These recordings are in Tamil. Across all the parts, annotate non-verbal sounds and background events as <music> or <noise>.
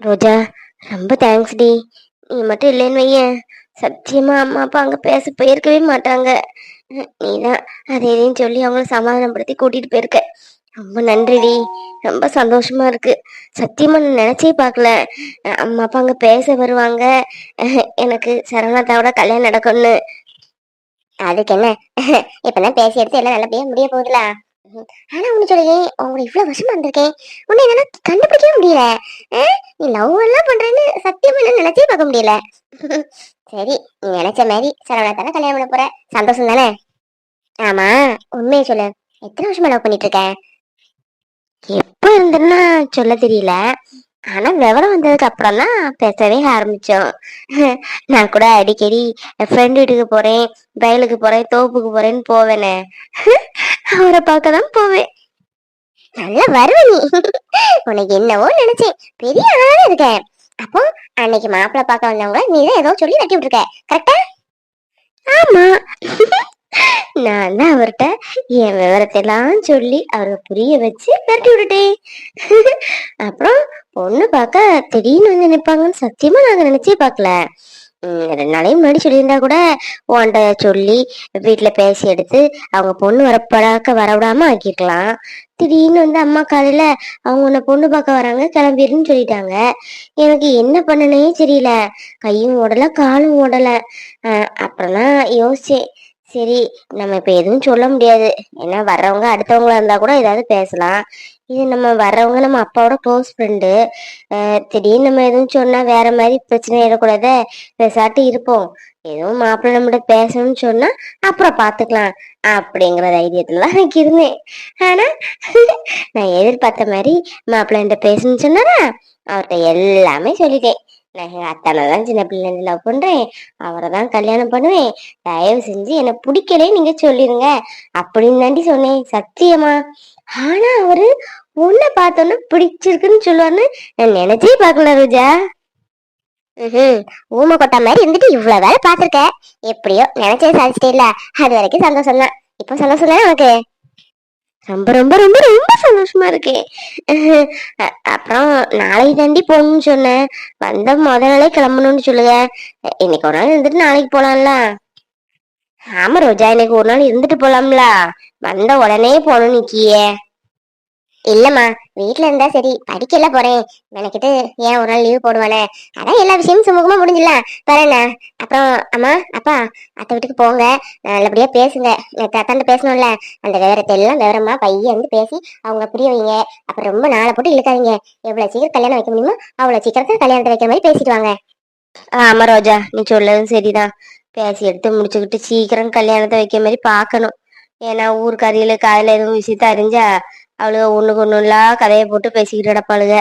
ரோஜா ரொம்ப தேங்க்ஸ் டி. நீ மட்டும் இல்லைன்னு வையேன். சத்தியமா அம்மா அப்பா அங்க பேச போயிருக்கவே மாட்டாங்க. நீ தான் அதை இதையும் சொல்லி அவங்கள சமாதானப்படுத்தி கூட்டிட்டு போயிருக்க. ரொம்ப நன்றிடி. ரொம்ப சந்தோஷமா இருக்கு. சத்தியமா நான் நினைச்சே பார்க்கல. அம்மா அப்பா அங்க பேச வருவாங்க. எனக்கு சரவணாத்தாவோட கல்யாணம் நடக்கும்னு. அதுக்கு என்ன? இப்பதான் பேசி எடுத்து எல்லாம் நல்லபடியா முடிய போகுதுலா? ஆனா ஒண்ணு சொல்லுங்க உங்களை இவ்வளவு வருஷமா இருந்திருக்கேன் உன்னை என்னால கண்டுபிடிக்கவே முடியல. அஹ் நீ லவ் எல்லாம் பண்றேன்னு சத்தியமா நினைச்சே பார்க்க முடியல. <laughs> சரி நீ நினைச்ச மாதிரி சரவணா தானே கல்யாணம் பண்ண போற? சந்தோஷம் தானே? ஆமா உண்மையை சொல்லு. எத்தனை வருஷமா லவ் பண்ணிட்டு இருக்க? எப்ப இருந்துன்னா சொல்ல தெரியல. ஆனா விவரம் வந்ததுக்கு அப்புறம் தான் பேசவே ஆரம்பிச்சோம். <laughs> நான் கூட அடிக்கடி ஃப்ரெண்ட் வீட்டுக்கு போறேன் வயலுக்கு போறேன் தோப்புக்கு போறேன்னு போவேனே. <laughs> அவரை பார்க்க தான் போவேன். நல்லா வருவ நீ. <laughs> உனக்கு என்னவோ நினைச்சேன். பெரிய ஆளா இருக்க. அப்போ அன்னைக்கு மாப்பிள்ள பார்க்க வந்தவங்க நீ தான் ஏதோ சொல்லி தட்டி விட்டுருக்க. கரெக்டா ஆமா. நான் தான் அவர்கிட்ட என் விவரத்தை எல்லாம் சொல்லி அவரை புரிய வச்சு விரட்டி விட்டுட்டேன். அப்புறம் பொண்ணு பார்க்க திடீர்னு வந்து நினைப்பாங்கன்னு சத்தியமா நாங்க நினைச்சே பார்க்கல. ரெண்டு நாளையும் முன்னாடி சொல்லியிருந்தா கூட உன்கிட்ட சொல்லி வீட்டுல பேசி எடுத்து அவங்க பொண்ணு வர வரவிடாம ஆக்கிருக்கலாம் திடீர்னு வந்து அம்மா காலையில அவங்க உன்னை பொண்ணு பார்க்க வராங்க கிளம்பிருன்னு சொல்லிட்டாங்க. எனக்கு என்ன பண்ணனே தெரியல. கையும் ஓடல காலும் ஓடல. அப்புறம் தான் யோசிச்சேன். சரி நம்ம இப்ப எதுவும் சொல்ல முடியாது. ஏன்னா வர்றவங்க அடுத்தவங்களா இருந்தா கூட ஏதாவது பேசலாம். இது நம்ம வர்றவங்க நம்ம அப்பாவோட க்ளோஸ் ஃப்ரெண்டு திடீர்னு நம்ம எதுவும் சொன்னா வேற மாதிரி பிரச்சனை ஏறக்கூடாத பேசாட்டு இருப்போம். எதுவும் மாப்பிள்ளை நம்மகிட்ட பேசணும்னு சொன்னா அப்புறம் பாத்துக்கலாம். அப்படிங்கிற தைரியத்துல தான் எனக்கு இருந்தேன். ஆனா நான் எதிர்பார்த்த மாதிரி மாப்பிள்ளை என்கிட்ட பேசணும்னு சொன்னாரா? அவர்கிட்ட எல்லாமே சொல்லிட்டேன். நான் அத்தனை தான் சின்ன பிள்ளைங்க லவ் பண்றேன். அவரை தான் கல்யாணம் பண்ணுவேன். தயவு செஞ்சு என்னை பிடிக்கலே நீங்க சொல்லிருங்க. அப்படின்னு தாண்டி சொன்னேன். சத்தியமா? ஆனா அவரு உன்னை பார்த்தோன்னே பிடிச்சிருக்குன்னு சொல்லுவான்னு நான் நினைச்சே பார்க்கல ரோஜா. ம்ஹும். ஊமை கொட்டா மாதிரி இருந்துட்டு இவ்வளவு வேலை பார்த்திருக்க. எப்படியோ நினைச்சே சாதிச்சிட்டே இல்ல அது வரைக்கும் சந்தோஷம் தான் இப்போ சந்தோஷம் தானே உனக்கு? ரொம்ப ரொம்ப ரொம்ப ரொம்ப சந்தோஷமா இருக்கேன் <laughs> அப்புறம் நாளைக்கு தாண்டி போகணும்னு சொன்னேன். வந்த முத நாளே கிளம்பணும்னு சொல்லுங்க. இன்னைக்கு ஒரு நாள் இருந்துட்டு நாளைக்கு போலாம்ல. ஆமா ரோஜா இன்னைக்கு ஒரு நாள் இருந்துட்டு போலாம்ல. வந்த உடனே போகணும் நிக்கியே. இல்லம்மா வீட்ல இருந்தா சரி படிக்கல போறேன். மெனக்கிட்டு ஏன் ஒரு நாள் லீவ் போடுவானே? அதான் எல்லா விஷயமும் சுமூகமா முடிஞ்சிடலாம் வேற அப்புறம் அம்மா அப்பா அத்தை வீட்டுக்கு போங்க. நல்லபடியா பேசுங்க. நேத்து பேசணும்ல. அந்த விவரத்தை எல்லாம் விவரமா பையன் வந்து பேசி அவங்க புரிய வைங்க. அப்புறம் ரொம்ப நாளை போட்டு இழுக்காதீங்க. எவ்வளவு சீக்கிரம் கல்யாணம் வைக்க முடியுமோ அவ்வளவு சீக்கிரத்துல கல்யாணத்தை வைக்கிற மாதிரி பேசிட்டு வாங்க. ஆமா ரோஜா நீ சொல்லதும் சரிதான். பேசி எடுத்து முடிச்சுக்கிட்டு சீக்கிரம் கல்யாணத்தை வைக்க மாதிரி பார்க்கணும். ஏன்னா ஊர்க்காரிகளுக்கு அதுல எதுவும் விஷயத்த அறிஞ்சா அவளுக ஒண்ணுக்கு ஒண்ணுலாம் கதையை போட்டு பேசிக்கிட்டு கிடப்பாளுக.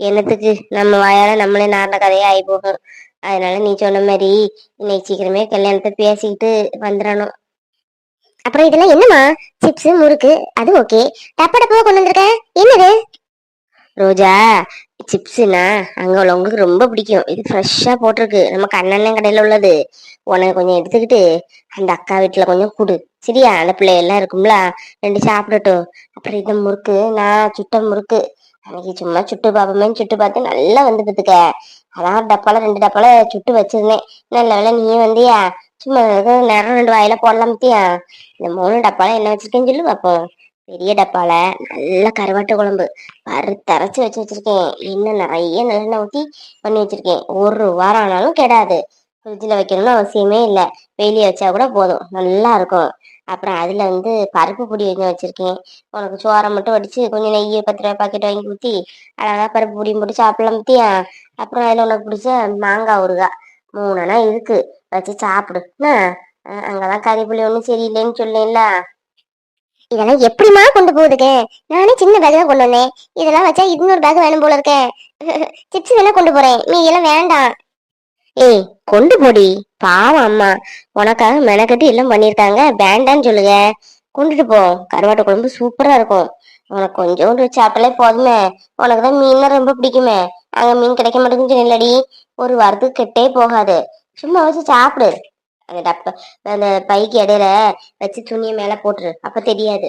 என்னத்துக்கு? நம்ம வாயால நம்மளே நார்ந்த கதையா ஆகி போகும். அதனால நீ சொன்ன மாதிரி இன்னைக்கு சீக்கிரமே கல்யாணத்தை பேசிக்கிட்டு வந்துடணும் அப்புறம் இதெல்லாம் என்னம்மா? சிப்ஸ் முறுக்கு அது ஓகே டப்ப டப்பாவை கொண்டு வந்திருக்க? என்னது? ரோஜா சிப்ஸ்னா அங்க உள்ளவங்களுக்கு ரொம்ப பிடிக்கும். இது ஃப்ரெஷ்ஷா போட்டிருக்கு. நம்ம கண்ணண்ணன் கடையில உள்ளது. உனக்கு கொஞ்சம் எடுத்துக்கிட்டு அந்த அக்கா வீட்டுல கொஞ்சம் கொடு. சரியா? அந்த பிள்ளை எல்லாம் இருக்கும்ல? ரெண்டு சாப்பிடட்டும். அப்புறம் இந்த முறுக்கு நான் சுட்ட முறுக்கு. அன்னைக்கு சும்மா சுட்டு பார்ப்போமேன்னு சுட்டு பார்த்து நல்லா வந்து பார்த்துக்க. அதான் ஒரு டப்பால ரெண்டு டப்பால சுட்டு வச்சிருந்தேன். நல்ல வேலை நீயே வந்தியா? சும்மா நேரம் ரெண்டு வாயில போடலாம் பத்தியா? இந்த மூணு டப்பால என்ன வச்சிருக்கேன்னு சொல்லி பார்ப்போம் பெரிய டப்பால நல்ல கருவாட்டு குழம்பு. வறுத்தரைச்சு வச்சு வச்சிருக்கேன். இன்னும் நிறைய நல்லெண்ணெய் ஊத்தி பண்ணி வச்சிருக்கேன். ஒரு வாரம் ஆனாலும் கெடாது. ஃப்ரிட்ஜில் வைக்கணும்னு அவசியமே இல்லை. வெளியே வச்சா கூட போதும். நல்லா இருக்கும். அப்புறம் அதில் வந்து பருப்பு பொடி கொஞ்சம் வச்சுருக்கேன். உனக்கு சோறை மட்டும் வடித்து கொஞ்சம் நெய் பத்து ரூபாய் பாக்கெட் வாங்கி ஊற்றி அழகாக பருப்பு பொடியும் போட்டு சாப்பிடலாம் பற்றியா அப்புறம் அதில் உனக்கு பிடிச்ச மாங்காய் ஊறுகாய். மூணுனா இருக்குது வச்சு சாப்பிடு. என்ன? அஹ் கறி ஒன்றும் சரியில்லைன்னு சொல்லேன்ல. இதெல்லாம் எப்படிமா கொண்டு போகுதுக்கு நானே சின்ன பேக் தான் கொண்டு வந்தேன். இதெல்லாம் வச்சா இன்னொரு பேக் வேணும் போல இருக்க. சிப்ஸ் வேணா கொண்டு போறேன். நீ எல்லாம் வேண்டாம். ஏய் கொண்டு போடி. பாவம் அம்மா. உனக்காக மெனக்கட்டி எல்லாம் பண்ணிருக்காங்க வேண்டான்னு சொல்லுங்க. கொண்டுட்டு போ. கருவாட்டு குழம்பு சூப்பரா இருக்கும். உனக்கு கொஞ்சோண்டு சாப்பிட்டாலே போதுமே. உனக்கு தான் மீன் ரொம்ப பிடிக்குமே. அங்க மீன் கிடைக்க மாட்டேங்குன்னு சொன்னலடி ஒரு வாரத்துக்கு கெட்டே போகாது. சும்மா வச்சு சாப்பிடு. அந்த டப்ப அந்த பைக்கு இடையில வச்சு துணியை மேல போட்டுரு. அப்ப தெரியாது.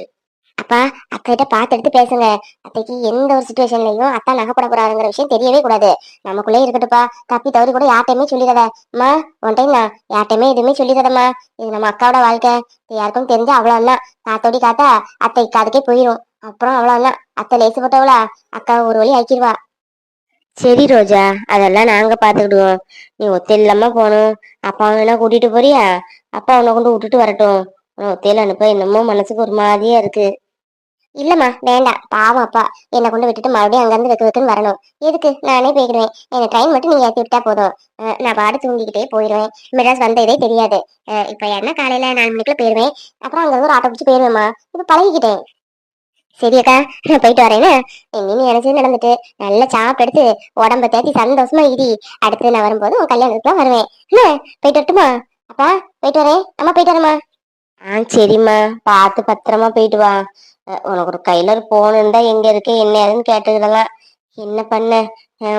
அப்பா அக்கா கிட்ட பார்த்து எடுத்து பேசுங்க. அத்தைக்கு எந்த ஒரு சுச்சுவேஷன்லயும் அத்தா நகப்படக்கூடாதுங்கிற விஷயம் தெரியவே கூடாது. நமக்குள்ளே இருக்கட்டுப்பா தப்பி தவறி கூட யார்ட்டையுமே சொல்லிடாத. அம்மா ஒன் டைம் நான். யார்ட்டையுமே எதுவுமே சொல்லிடாதம்மா. இது நம்ம அக்காவோட வாழ்க்கை. யாருக்கும் தெரிஞ்சு அவ்வளவுதான். காத்தோடி காத்தா அத்தை காதுக்கே போயிடும் அப்புறம் அவ்வளவுதான். அத்தை லேசு போட்டவளா? அக்கா ஒரு வழி ஆக்கிடுவா சரி ரோஜா அதெல்லாம் நாங்க பாத்துக்கிடுவோம். நீ ஒத்தையில்லாம போகணும். அப்பா வேணா கூட்டிட்டு போறியா? அப்பா உன்னை கொண்டு விட்டுட்டு வரட்டும். உன்னை ஒத்தையில அனுப்ப என்னமோ மனசுக்கு ஒரு மாதிரியா இருக்கு. இல்லம்மா வேண்டாம் பாவம் அப்பா. என்னை கொண்டு விட்டுட்டு மறுபடியும் அங்கிருந்து வெக்கு வெக்குன்னு வரணும். எதுக்கு? நானே போய்க்கிடுவேன். எனக்கு ட்ரெயின் மட்டும் நீங்க ஏற்றி விட்டா போதும். நான் பாடு தூங்கிக்கிட்டே போயிடுவேன் மெட்ராஸ் வந்த இதே தெரியாது. அஹ் இப்ப என்ன காலையில நாலு மணிக்குள்ள போயிடுவேன் அப்புறம் அங்கேருந்து ஒரு ஆட்டோ பிடிச்சி போயிடுவேம்மா இப்ப பழகிக்கிட்டேன். சரி அக்கா நான் போயிட்டு வரேன்னு நீ நினைச்சது நடந்துட்டு நல்லா சாப்பிட்டு எடுத்து உடம்ப தேத்தி சந்தோஷமா இடி அடுத்து நான் வரும்போது உன் கல்யாணத்துக்குலாம் வருவேன். என்ன? போயிட்டு வரட்டுமா? அப்பா போயிட்டு வரேன். அம்மா போயிட்டு வரேம்மா. ஆ சரிம்மா. பார்த்து பத்திரமா போயிட்டு வா. உனக்கு ஒரு கையில ஒரு போன் இருந்தா எங்க இருக்கு என்ன ஏதுன்னு கேட்டுக்கிடலாம் என்ன பண்ண?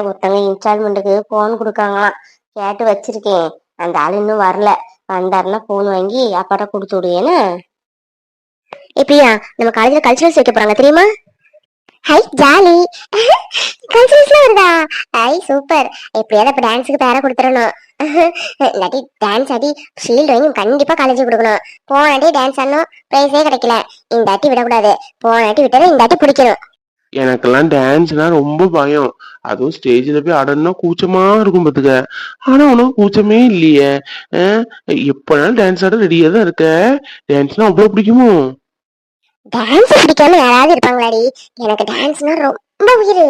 ஒருத்தவங்க இன்ஸ்டால்மெண்ட்டுக்கு போன் கொடுக்காங்களாம். கேட்டு வச்சிருக்கேன். அந்த ஆள் இன்னும் வரல. வந்தாருன்னா போன் வாங்கி அப்பாட்ட கொடுத்து விடுவேன்னு எப்படியா? நம்ம காலேஜ்ல கல்ச்சுரல்ஸ் வைக்க போறாங்க தெரியுமா? Hi jolly. கல்ச்சுரல்ஸ்ல வருதா? ஹை சூப்பர் எப்படியாவது அப்ப டான்ஸுக்கு பேரை கொடுத்துடணும். இல்லாட்டி டான்ஸ் ஆடி ஷீல்டு வாங்கி கண்டிப்பா காலேஜ் கொடுக்கணும். போனாட்டி டான்ஸ் ஆடணும் பிரைஸே கிடைக்கல. இந்த வாட்டி விடக்கூடாது. போனாட்டி விட்டதை இந்த வாட்டி பிடிக்கணும். எனக்கெல்லாம் டான்ஸ்னா ரொம்ப பயம். அதுவும் ஸ்டேஜில் போய் ஆடணும்னா கூச்சமா இருக்கும் பார்த்துக்க ஆனா உனக்கு கூச்சமே இல்லையே. எப்போனாலும் எப்பனாலும் டான்ஸ் ஆட ரெடியாக தான் இருக்க. டான்ஸ்னா அவ்வளோ பிடிக்குமோ? டான்ஸ் பிடிக்காம யாராவது இருப்பாங்களாடி? எனக்கு டான்ஸ்னா ரொம்ப உயிர்.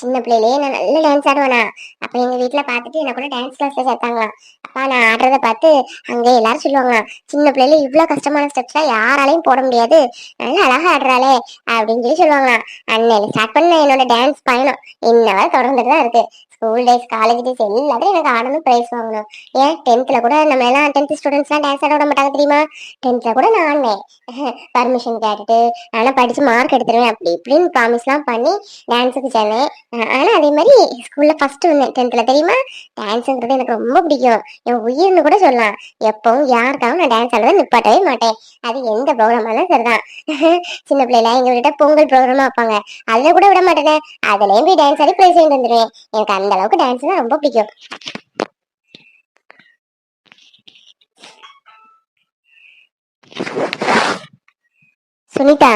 சின்ன பிள்ளையிலேயே நான் நல்ல டான்ஸ் ஆடுவேனா. அப்ப எங்க வீட்டில் பார்த்துட்டு என்ன கூட டான்ஸ் கிளாஸ்ல சேர்த்தாங்களாம். அப்பா நான் ஆடுறத பார்த்து அங்க எல்லாரும் சொல்லுவாங்களாம். சின்ன பிள்ளையில இவ்வளவு கஷ்டமான ஸ்டெப்ஸ்லாம் யாராலையும் போட முடியாது. நல்லா அழகா ஆடுறாளே அப்படின்னு சொல்லி சொல்லுவாங்களாம். அன்னையில ஸ்டார்ட் பண்ண என்னோட டான்ஸ் பயணம் இன்ன வரை தொடர்ந்துட்டு தான் இருக்கு. ஸ்கூல் டேஸ் காலேஜ் டேஸ் எல்லாத்தையும் எனக்கு ஆடணும் ப்ரைஸ் வாங்கணும். ஏன்? டென்த்தில் கூட நம்ம எல்லாம் டென்த் ஸ்டூடெண்ட்ஸ்லாம் டான்ஸ் ஆட விட மாட்டாங்க தெரியுமா? டென்த்தில் கூட நான் ஆடினேன் பர்மிஷன் கேட்டுட்டு ஆனா படிச்சு மார்க் எடுத்துருவேன் அப்படி இப்படின்னு ப்ராமிஸ்லாம் பண்ணி டான்ஸுக்கு சேர்ந்தேன் ஆனால் ஆனா அதே மாதிரி ஸ்கூல்ல ஃபர்ஸ்ட் வந்தேன் டென்த்ல தெரியுமா? டான்ஸுங்கிறது எனக்கு ரொம்ப பிடிக்கும். என் உயிர்னு கூட சொல்லலாம். எப்பவும் யாருக்காகவும் நான் டான்ஸ் ஆடுறதை நிப்பாட்டவே மாட்டேன். அது எந்த ப்ரோக்ராம் சரிதான். <laughs> சின்ன பிள்ளைல எங்க வீட்ட பொங்கல் ப்ரோக்ராமா வைப்பாங்க. அதுல கூட விட மாட்டேன். அதுலயும் போய் டான்ஸ் ஆடி ப்ரைஸ் வாங்கிட்டு வந்துருவேன். எனக்கு அந்த அந்த அளவுக்கு டான்ஸ் தான் ரொம்ப பிடிக்கும். சுனிதா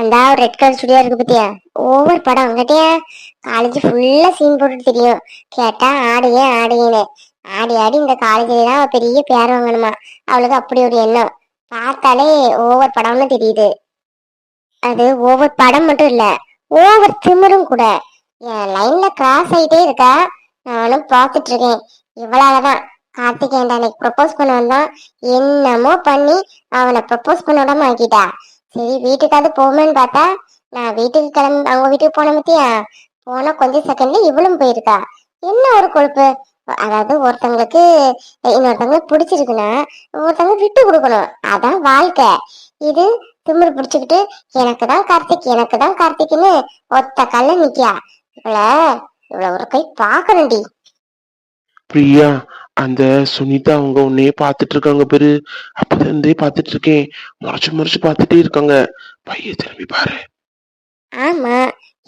அந்த ரெட் கலர் சுடியா இருக்கு பத்தியா? ஓவர் படம். அங்கட்டியா காலேஜ் ஃபுல்லா சீன் போட்டுட்டு தெரியும். கேட்டா ஆடியே ஆடியேன்னு ஆடி ஆடி இந்த காலேஜ்ல தான் பெரிய பேர் வாங்கணுமா? அவளுக்கு அப்படி ஒரு எண்ணம். பார்த்தாலே ஓவர் படம்னு தெரியுது. அது ஓவர் படம் மட்டும் இல்ல ஓவர் திமிரும் கூட. லைன்ல கிராஸ் ஆயிட்டே இருக்கா. நானும் பார்த்துட்டு இருக்கேன் இவ்வளவுதான் கார்த்திகேயன் அன்னைக்கு ப்ரப்போஸ் பண்ண வந்தான். என்னமோ பண்ணி அவனை ப்ரப்போஸ் பண்ண விடாம ஆக்கிட்டா. சரி வீட்டுக்காவது போமேன்னு பார்த்தா நான் வீட்டுக்கு கிளம்பி அவங்க வீட்டுக்கு போன பத்தியா? போன கொஞ்ச செகண்ட்ல இவளும் போயிருக்கா. என்ன ஒரு கொழுப்பு? அதாவது ஒருத்தங்களுக்கு இன்னொருத்தவங்களுக்கு பிடிச்சிருக்குன்னா ஒருத்தவங்க விட்டு கொடுக்கணும். அதான் வாழ்க்கை. இது திமிரு பிடிச்சுக்கிட்டு எனக்கு தான் கார்த்திக் எனக்கு தான் கார்த்திக்னு ஒத்த கல்ல நிக்கியா? இவள இவள ஒரு கை பாக்கணும்டி பிரியா அந்த சுனிதா அவங்க உன்னையே பார்த்துட்டு இருக்காங்க பேரு. இருந்தே பார்த்துட்டு இருக்கேன். முறைச்சு முறைச்சு பார்த்துட்டே இருக்காங்க. பைய திரும்பி பாரு. ஆமா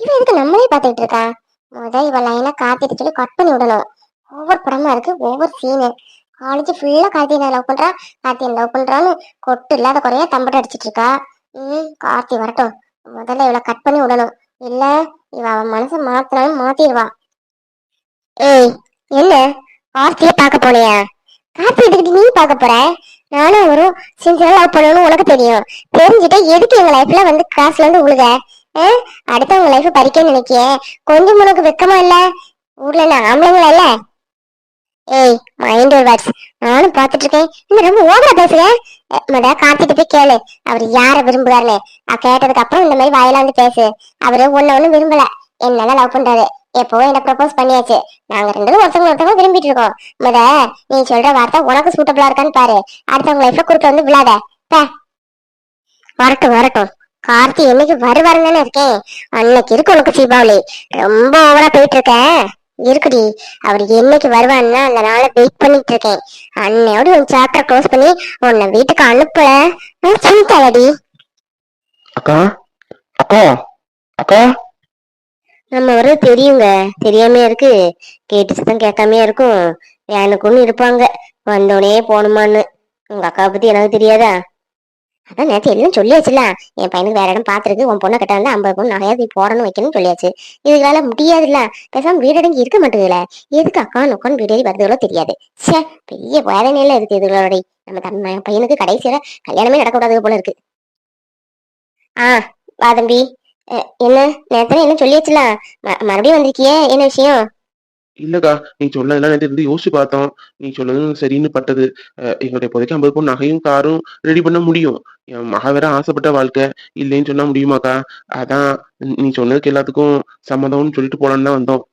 இவன் எதுக்கு நம்மளே பாத்துக்கிட்டு இருக்கா? முத இவ லைனை காத்திட்டு சொல்லி கட் பண்ணி விடணும். ஒவ்வொரு படமா இருக்கு ஒவ்வொரு சீனு காலேஜ் ஃபுல்லா கார்த்திகை லவ் பண்றா. கார்த்திகை லவ் பண்றான்னு கொட்டு இல்லாத குறைய தம்பட்ட அடிச்சிட்டு இருக்கா. ம் கார்த்தி வரட்டும். முதல்ல இவளை கட் பண்ணி விடணும். இல்ல இவ அவன் மனசை மாத்தினாலும் மாத்திடுவா. ஏய் என்ன? கார்த்தியை பார்க்க போனியா? கார்த்தி எடுத்துக்கிட்டு நீ பார்க்க போற? நானும் ஒரு சின்சியரா லவ் பண்ணணும்னு உனக்கு தெரியும். தெரிஞ்சுட்டு எதுக்கு எங்க லைஃப்ல வந்து கிளாஸ்ல இருந்து உழுக? ஆ? அடுத்தவங்க லைஃப் பறிக்க நினைக்கிய? கொஞ்சம் உனக்கு வெக்கமா இல்ல? ஊர்ல என்ன ஆம்பளைங்களா இல்ல? ஏய் மைண்ட் வேர்ட்ஸ் நானும் பார்த்துட்டு இருக்கேன் இன்னும் ரொம்ப ஓவரா பேசுற அஹ், முத போய் கேளு. அவர் யார விரும்புறாருன்னு நான் கேட்டதுக்கு அப்புறம் இந்த மாதிரி வாயில வந்து பேசு. அவரு ஒன்னு ஒண்ணு விரும்பல. என்னதான் லவ் பண்றாரு? எப்போ என்ன ப்ரப்போஸ் பண்ணியாச்சு. நாங்க ரெண்டு ஒருத்தவங்க ஒருத்தவங்க விரும்பிட்டு இருக்கோம் முத நீ சொல்ற வார்த்தை உனக்கு சூட்டபிளா இருக்கான்னு பாரு. அடுத்தவங்க லைஃப்ல குறுக்க வந்து விழாத. வரட்டும் வரட்டும். கார்த்தி என்னைக்கு வருவாருன்னு இருக்கேன். அன்னைக்கு இருக்கு உனக்கு தீபாவளி. ரொம்ப ஓவரா போயிட்டு இருக்கேன் இருக்குடி. அவர் என்னைக்கு வருவான்னா அந்த நாளை வெயிட் பண்ணிட்டு இருக்கேன் அன்னையோட உன் சாப்டர் க்ளோஸ் பண்ணி உன்னை வீட்டுக்கு அனுப்பல சொல்லிட்டாடி அக்கா அக்கா அக்கா. நம்ம வர தெரியுங்க. தெரியாம இருக்கு. கேட்டு சத்தம் கேட்காம இருக்கும். எனக்கு ஒண்ணு இருப்பாங்க. வந்தோடனே போகணுமான்னு. உங்க அக்காவை பத்தி எனக்கு தெரியாதா? அதான் நேற்று எல்லாம் சொல்லியாச்சுல என் பையனுக்கு வேற இடம் பாத்துருக்கு உன் பொண்ணை கிட்ட வந்து ஐம்பது பொண்ணு நகையாவது நீ போடணும் வைக்கணும்னு சொல்லியாச்சு. இதுகளால முடியாதுல்ல? பேசாம வீடடங்கி இருக்க மாட்டேங்குதுல எதுக்கு அக்கான் நொக்கான்னு வீடேறி வருதுகளோ தெரியாது. ச்சே பெரிய வேதனையில இருக்கு இதுகளோட நம்ம தன் பையனுக்கு கடைசியில கல்யாணமே நடக்கக்கூடாது போல இருக்கு. ஆ வா தம்பி. என்ன? நேரத்துல என்ன சொல்லியாச்சுல ம- மறுபடியும் வந்திருக்கியே? என்ன விஷயம்? இல்லக்கா நீ சொன்னதெல்லாம் நேற்று இருந்து யோசிச்சு பார்த்தோம். நீ சொன்னது சரின்னு பட்டது. அஹ் எங்களுடைய இப்போதைக்கு ஐம்பது பவுன் நகையும் காரும் ரெடி பண்ண முடியும். என் மக வேற ஆசைப்பட்ட வாழ்க்கை. இல்லைன்னு சொன்னா முடியுமாக்கா? அதான் நீ சொன்னதுக்கு எல்லாத்துக்கும் சம்மதம்னு சொல்லிட்டு போலான்னு தான் வந்தோம்.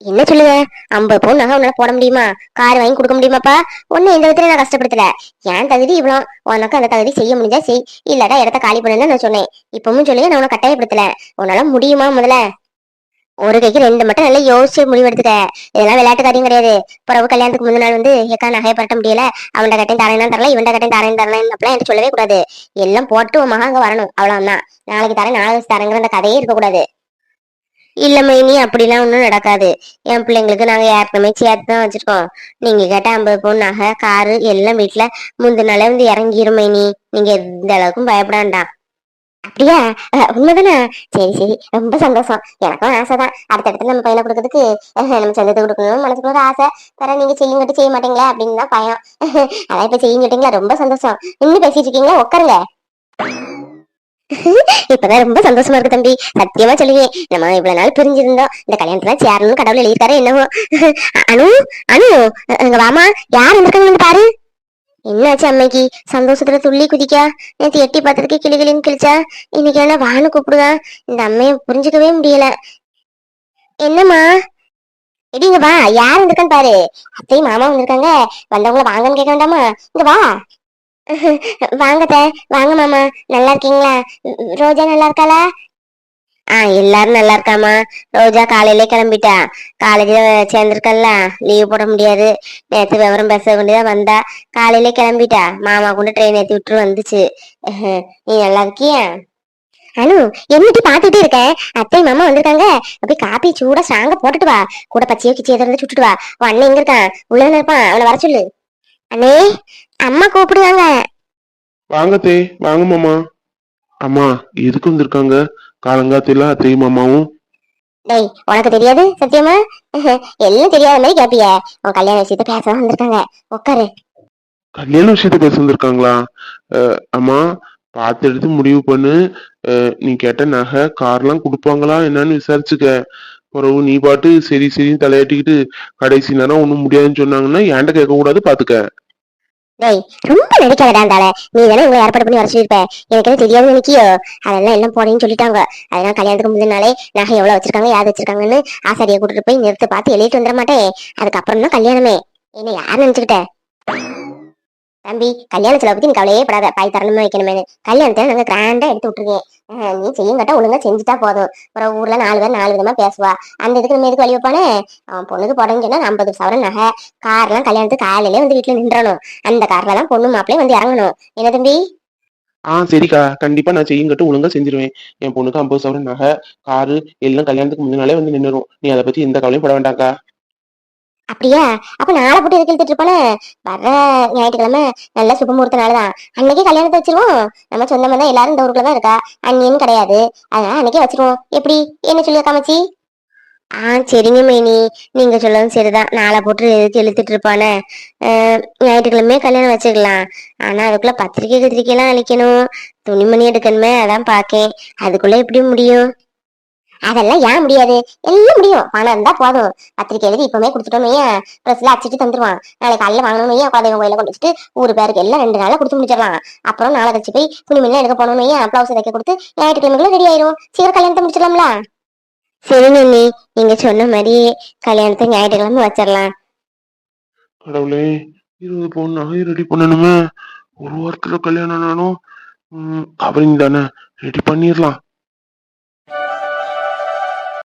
என்ன சொல்லுங்க ஐம்பது பவுன் நகை உன்னால போட முடியுமா? கார் வாங்கி கொடுக்க முடியுமாப்பா? ஒன்னும் இந்த விதத்துல நான் கஷ்டப்படுத்தல? என் தகுதி இவ்வளோ உனக்கு அந்த தகுதி செய்ய முடிஞ்சா செய். இல்லாட்டா இடத்த காலி பண்ணுன்னு நான் சொன்னேன். இப்பவும் சொல்லுங்க நான் உனக்கு கட்டாயப்படுத்தல. உன்னால முடியுமா முதல்ல? ஒரு கைக்கு ரெண்டு மட்டும் நல்லா யோசிச்சு முடிவெடுத்துக்க இதெல்லாம் விளையாட்டு காரியம் கிடையாது. பிறகு கல்யாணத்துக்கு முந்தின நாள் வந்து ஏக்கா நகையை பரட்ட முடியல. அவன்கிட்ட கட்டையும் தரேன் தரல இவன்ட கட்டையும் தரேன் தரேன் அப்படிலாம் எனக்கு சொல்லவே கூடாது. எல்லாம் போட்டு உன் மகன் அங்க வரணும். அவ்வளவுதான். நாளைக்கு தரேன் நாளைக்கு தரேங்கிற அந்த கதையே இருக்கக்கூடாது இல்ல மைனி அப்படிலாம் ஒன்றும் நடக்காது. என் பிள்ளைங்களுக்கு நாங்க ஏற்கனவே சேர்த்து தான் வச்சிருக்கோம். நீங்க கேட்ட ஐம்பது பவுன் நகை காரு எல்லாம் வீட்டுல முந்தினாலே வந்து இறங்கிரும் மைனி நீங்க எந்த அளவுக்கும் பயப்பட வேண்டாம். அப்படியா? உண்மைதானே? சரி சரி. ரொம்ப சந்தோஷம். எனக்கும் ஆசைதான். அடுத்தடுத்து நம்ம பையனை கொடுக்கறதுக்கு நம்ம சொந்தத்தை கொடுக்கணும்னு மனசுக்குள்ள ஒரு ஆசை. தர நீங்க செய்யுங்கட்டு செய்ய மாட்டீங்களா அப்படின்னு தான் பயம். <laughs> அதான் இப்ப செய்யுங்கட்டீங்களா ரொம்ப சந்தோஷம். இன்னும் பேசிட்டு இருக்கீங்களா? உட்காருங்க. <laughs> இப்பதான் ரொம்ப சந்தோஷமா இருக்கு தம்பி. சத்தியமா சொல்லுவேன். நம்ம இவ்வளவு நாள் பிரிஞ்சிருந்தோம். இந்த கல்யாணத்துல சேரணும்னு கடவுள் எழுதிட்டாரு என்னவோ. <laughs> அனு அனு அங்க வாமா. யார் இருக்காங்க பாரு. என்னாச்சு அம்மைக்கு சந்தோஷத்துல துள்ளி குதிக்கா? நேத்து எட்டி பார்த்ததுக்கு கிளி கிளின்னு கிழிச்சா? இன்னைக்கு என்ன வான்னு கூப்பிடுதா? இந்த அம்மைய புரிஞ்சுக்கவே முடியல. என்னம்மா? இடிங்க வா யார் வந்திருக்கான்னு பாரு. அத்தையும் மாமா வந்திருக்காங்க. வந்தவங்கள வாங்கன்னு கேட்க வேண்டாமா? இங்க வா. <laughs> வாங்கத்த வாங்க மாமா. நல்லா இருக்கீங்களா? ரோஜா நல்லா இருக்காளா? ஆ எல்லாரும் நல்லா இருக்காமா ரோஜா காலையிலே கிளம்பிட்டா. காலேஜ்ல சேர்ந்திருக்கல்ல. லீவ் போட முடியாது. நேத்து விவரம் பேச வேண்டியதான் வந்தா. காலையிலே கிளம்பிட்டா. மாமா கொண்டு ட்ரெயின் ஏத்தி விட்டு வந்துச்சு. நீ நல்லா இருக்கியா? அனு என்னட்டி பாத்துட்டே இருக்கேன் அத்தை மாமா வந்திருக்காங்க. அப்படியே காப்பி சூடா சாங்க போட்டுட்டு வா. கூட பச்சையோ கிச்சியோ இருந்து சுட்டுட்டு வா. உன் அண்ணன் எங்க இருக்கான்? உள்ள இருப்பான்? அவனை வர சொல்லு. அண்ணே அம்மா கூப்பிடுவாங்க. வாங்க தே வாங்க மாமா. அம்மா எதுக்கு வந்திருக்காங்க? காலங்காத்தில அத்தையும் மாமாவும் டேய் உனக்கு தெரியாது சத்தியமா? எல்லாம் தெரியாத மாதிரி கேப்பிய. உன் கல்யாண விஷயத்த பேச வந்திருக்காங்க. உட்காரு கல்யாண விஷயத்த பேச வந்திருக்காங்களா? அம்மா பார்த்து எடுத்து முடிவு பண்ணு. நீ கேட்ட நகை கார்லாம் கொடுப்பாங்களா என்னன்னு விசாரிச்சுக்க. பிறகு நீ பாட்டு சரி சரின்னு தலையாட்டிக்கிட்டு கடைசி நேரம் ஒண்ணும் முடியாதுன்னு சொன்னாங்கன்னா ஏன்ட்ட கேட்க கூடாது பாத்துக்க டேய் ரொம்ப நடிக்காதடா இருந்தால நீ தானே இவ்வளோ ஏற்பாடு பண்ணி வர சொல்லியிருப்ப எனக்கு எதுவும் தெரியாது நினைக்கியோ அதெல்லாம் எல்லாம் போறேன்னு சொல்லிட்டாங்க. அதெல்லாம் கல்யாணத்துக்கு முந்தினாலே நகை எவ்வளவு வச்சிருக்காங்க யார் வச்சிருக்காங்கன்னு ஆசாரியை கூட்டிட்டு போய் நிறுத்து பார்த்து எழுதிட்டு வந்துட மாட்டேன். அதுக்கப்புறம் தான் கல்யாணமே. என்ன யார் நினைச்சுக்கிட்ட? தம்பி கல்யாண செலவு பத்தி நீ கவலையே படாத. பாய் தரணுமே வைக்கணுமே கல்யாணத்தை நாங்க கிராண்டா எடுத்து விட்டுருக்கேன். நீ செய்யும் கட்ட ஒழுங்கா செஞ்சுட்டா போதும். அப்புறம் ஊர்ல நாலு பேர் நாலு விதமா பேசுவா. அந்த இதுக்கு நம்ம எதுக்கு வழி வைப்பானே அவன் பொண்ணுக்கு போடணும்னு சொன்னா ஐம்பது சவரன் நகை. கார்லாம் கல்யாணத்துக்கு காலையிலே வந்து வீட்டுல நின்றணும். அந்த கார்ல தான் பொண்ணு மாப்பிளையும் வந்து இறங்கணும். என்ன தம்பி? ஆ சரிக்கா. கண்டிப்பா நான் செய்யுங்கட்டு ஒழுங்கா செஞ்சிருவேன். என் பொண்ணுக்கு ஐம்பது சவரன் நகை காரு எல்லாம் கல்யாணத்துக்கு முன்னாலே வந்து நின்னுரும். நீ அதை பத்தி எந்த கவலையும் பட வேண்டாம்க்கா. அப்படியா? அப்ப நாளை போட்டு எதுக்கு இழுத்துட்டு இருப்பானே? ஞாயிற்றுக்கிழமை நல்ல சுபமுகூர்த்த நாள் தான். அன்னைக்கே கல்யாணத்தை வச்சிருவோம். நம்ம சொந்தமா தான் எல்லாரும் இந்த ஊருக்குள்ள தான் இருக்கா? அன்னியன்னு கிடையாது. அதனால அன்னைக்கே வச்சிருவோம். எப்படி? என்ன சொல்லி காமச்சி ஆ சரிங்க மேனி. நீங்க சொல்லவும் சரிதான். நாளை போட்டு எதுக்கு இழுத்துட்டு இருப்பானே? ஞாயிற்றுக்கிழமையே கல்யாணம் வச்சுக்கலாம் ஆனா அதுக்குள்ள பத்திரிக்கை கத்திரிக்கை எல்லாம் அழிக்கணும். துணிமணி எடுக்கணுமே அதான் பாக்கேன் அதுக்குள்ள எப்படி முடியும்? அதெல்லாம் ஏன் முடியாது? எல்லாம் முடியும். பணம் இருந்தா போதும். பத்திரிக்கை எழுதி இப்பவுமே கொடுத்துட்டோம் ட்ரெஸ்ல அச்சிட்டு தந்துருவான். நாளைக்கு காலையில வாங்கணும் ஏன் குழந்தைங்க கோயில கொண்டு வச்சுட்டு ஊரு பேருக்கு எல்லாம் ரெண்டு நாள்ல கொடுத்து முடிச்சிடலாம். அப்புறம் நாளை கழிச்சு போய் துணிமணிலாம் எடுக்க போனோம் பிளவுஸ் தைக்க கொடுத்து ஞாயிற்றுக்கிழமைகளும் ரெடி ஆயிரும். சீக்கிரம் கல்யாணத்தை முடிச்சிடலாம்ல? சரி நன்னி. நீங்க சொன்ன மாதிரி கல்யாணத்தை ஞாயிற்றுக்கிழமை வச்சிடலாம். கடவுளே இருபது பவுன் நகை ரெடி பண்ணணுமே. ஒரு வாரத்துல கல்யாணம் ஆனாலும் கவரிங் தானே. ரெடி பண்ணிடலாம்.